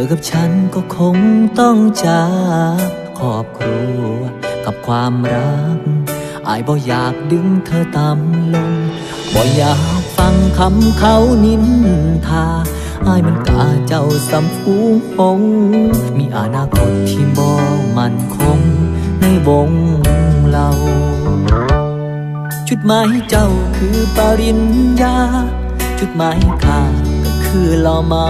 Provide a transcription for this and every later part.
อกับฉันก็คงต้องจากครอบครัว กับความรัก อายบ่อยากดึงเธอตามลง บ่อยากฟังคำเขานินทา อายมันกาเจ้าสำฟูงหงมีอนาคตที่บ่มั่นคง ในวงเราจุดหมายเจ้าคือปริญญา จุดหมายข้าก็คือเหล่าเมา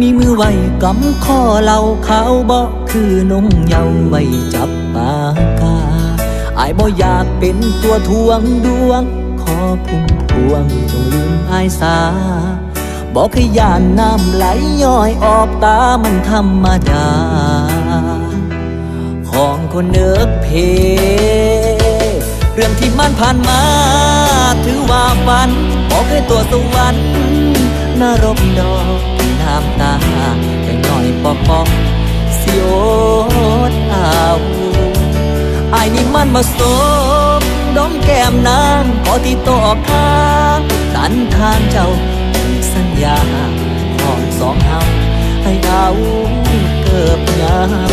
มีมือไว้กำข้อเหล่าเขาบอกคือนงเยาว์ไว้จับปากกาอายบ่อยากเป็นตัวทวงดวง ขอพุ่มพวงจงลืมอายสาบอกให้ยานน้ำไหลย้อยออกตามันธรรมดา ของคนเนิกเพ เรื่องที่มันผ่านมา ถือว่าฝัน บอกให้ตัวสวรรค์นรกดอก น้ำตาแค่น้อยปอกปอกเสียดเอาไอ้นี่มันมาสมดมแก้มนางขอที่ตอกข้างตันทางเจ้าสัญญาของสองเฮาให้เอาเกิบงาม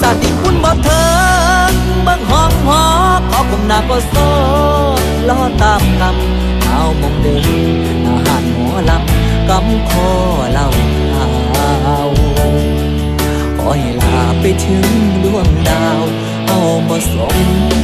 สาธิคุณบ่เถิงบิ่งห้องหอขอผมหน้าก็โซล้อตามคำเอามองเดินำกำคอเล่าข่าวขอให้ลาไปถึงดวงดาว เอามาสม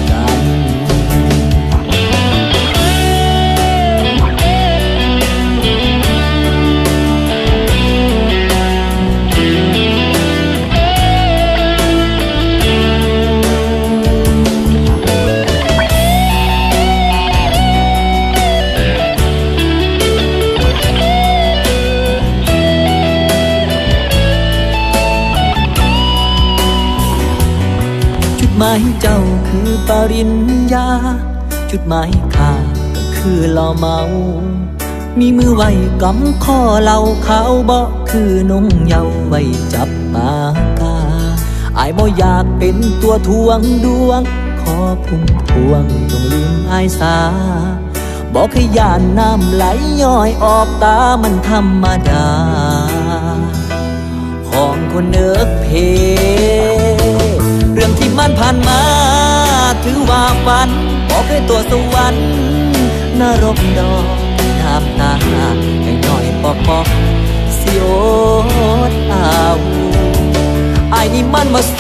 มายเจ้าคือปริญญา จุดหมายข้าก็คือเหล่าเมา มีมือไว้กำข้อเหล่าขาวบอกคือนงเยาว์ไว้จับปากกาอายบ่อยากเป็นตัวทวงดวง ขอพุ่มพวงจงลืมอายสา บอกให้ยานน้ำไหลย้อยออกตามันธรรมดา ของคนเนิกเพเรื่องที่ มันผ่านมา ถือว่าฝันบอกให้ตัวสวรรค์นรกดอกน้ำตาแค่น้อยปอกปอกเสียดเอาไอ้นี่มันมาส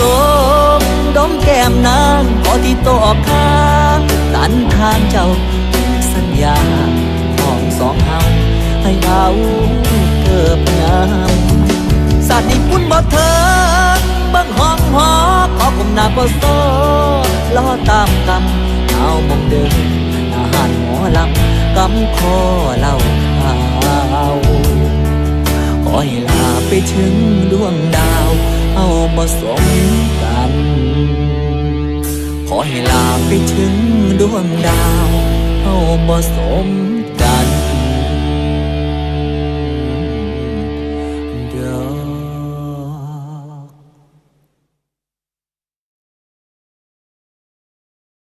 มดมแก้มนางขอที่โตออกข้างตันทางเจ้าสัญญาของสองเฮาให้เอาเกิบงาม อาบ่โซล้อตามกำเอามองเดินอาหารหมอลำกำคอเล่าข่าวขอให้ลาไปถึงดวงดาว เอามาสมกัน ขอให้ลาไปถึงดวงดาว เอามาสม